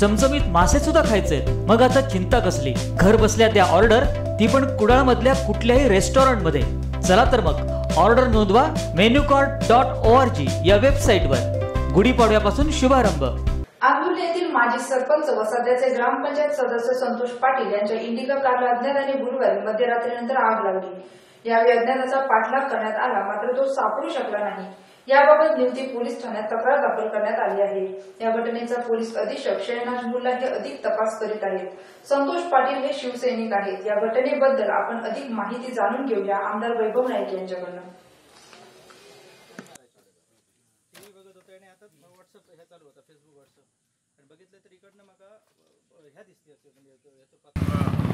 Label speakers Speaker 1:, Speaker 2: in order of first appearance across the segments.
Speaker 1: चमचमीत मासे सुद्धा खायचे. मग आता चिंता कसली? घर बसल्या त्या ऑर्डर ती पण कुडाळ मधल्या कुठल्याही रेस्टॉरंटमध्ये चला तर मग ऑर्डर नोंदवा menu card dot O R G या वेबसाईट वर गुढीपाडव्यापासून शुभारंभ.
Speaker 2: आंबुर्ली येथील माजी सरपंच व सध्याचे ग्रामपंचायत सदस्य संतोष पाटील यांच्या इंडिका कारला अज्ञाताने गुरुवारी मध्यरात्रीनंतर आग लावली यावेळी अज्ञाताचा पाठलाग करण्यात आला मात्र तो सापडू शकला नाही. याबाबत निमती पोलीस ठाण्यात तक्रार दाखल करण्यात आली आहे. या घटनेचा पोलीस अधीक्षक शहनाज मुल्ला हे अधिक तपास करीत आहेत. संतोष पाटील हे शिवसैनिक आहेत. या घटनेबद्दल आपण अधिक माहिती जाणून घेऊया. आमदार वैभव नाईक यांच्याकडनं.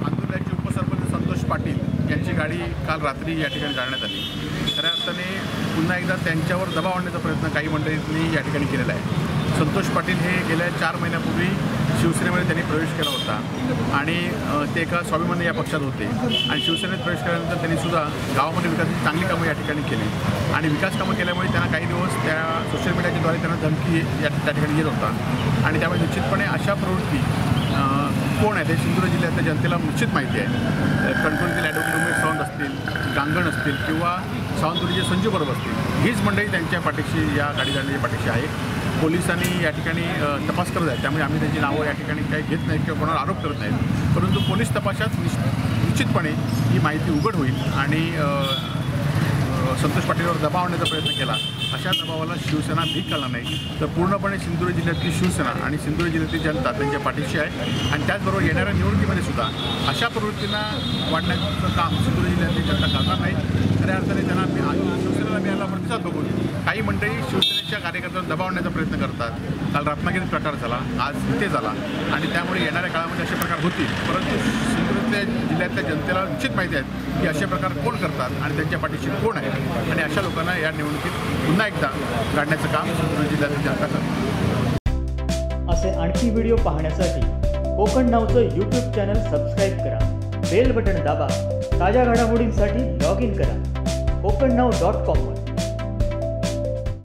Speaker 3: आंदोलनाचे उपसरपंच संतोष पाटील यांची गाडी काल रात्री या ठिकाणी जाळण्यात आली. खऱ्या अर्थाने पुन्हा एकदा त्यांच्यावर दबाव आणण्याचा प्रयत्न काही मंडळींनी या ठिकाणी केलेला आहे. संतोष पाटील हे गेल्या चार महिन्यापूर्वी शिवसेनेमध्ये त्यांनी प्रवेश केला होता आणि ते एका स्वाभिमानी या पक्षात होते. आणि शिवसेनेत प्रवेश केल्यानंतर त्यांनी सुद्धा गावामध्ये विकासाची चांगली कामं या ठिकाणी केली. आणि विकास कामं केल्यामुळे त्यांना काही दिवस त्या सोशल मीडियाच्याद्वारे त्यांना धमकी या त्या ठिकाणी येत होता. आणि त्यामुळे निश्चितपणे अशा प्रवृत्ती कोण आहे? ते सिंधुदुर्ग जिल्ह्यातल्या जनतेला निश्चित माहिती आहे. कणकवलीतील ॲडव्होकेट उमेश असतील किंवा सावंतवाडीचे संजू परब असतील हीच मंडळी त्यांच्या पाठीशी या गाडी जाण्याच्या पाठीशी आहे. पोलिसांनी या ठिकाणी तपास करत आहेत. त्यामुळे आम्ही त्यांची नावं या ठिकाणी काही घेत नाहीत किंवा कोणावर आरोप करत नाहीत. परंतु पोलीस तपासात निश्च- निश्चितपणे ही माहिती उघड होईल आणि संतोष पाटीलवर दबाव आणण्याचा प्रयत्न केला. अशा दबावाला शिवसेना भीक घालणार नाही. तर पूर्णपणे सिंधुदुर्ग जिल्ह्यातली शिवसेना आणि सिंधुदुर्ग जिल्ह्यातली जनता त्यांच्या पाठीशी आहे. आणि त्याचबरोबर येणाऱ्या निवडणुकीमध्ये सुद्धा अशा प्रवृत्तींना वाढण्याचं काम सिंधुदुर्ग जिल्ह्यातली जनता करणार नाही. खऱ्या अर्थाने त्यांना मी- शिवसेनेला मिळाला प्रतिसाद बघून काही मंडळी शिवसेनेच्या कार्यकर्त्यांना दबावण्याचा प्रयत्न करतात. काल रत्नागिरीत प्रकार झाला. आज इथे झाला. आणि त्यामुळे येणाऱ्या काळामध्ये असे प्रकार होतील. परंतु जिल्ह्यातल्या जिल्ह्यातल्या जनतेला निश्चित माहिती आहेत की असे प्रकार कोण करतात आणि त्यांच्या पाठीशी कोण आहे. आणि अशा लोकांना या निवडणुकीत पुन्हा एकदा काढण्याचं काम सिंधुदुर्ग जिल्ह्यातील जनता करते
Speaker 1: असे आणखी व्हिडिओ पाहण्यासाठी कोकण नावचं यूट्यूब चॅनल सबस्क्राईब करा. बेल बटन दाबा. ताज्या घडामोडींसाठी लॉग इन करा. कोकण नाव डॉट कॉमवर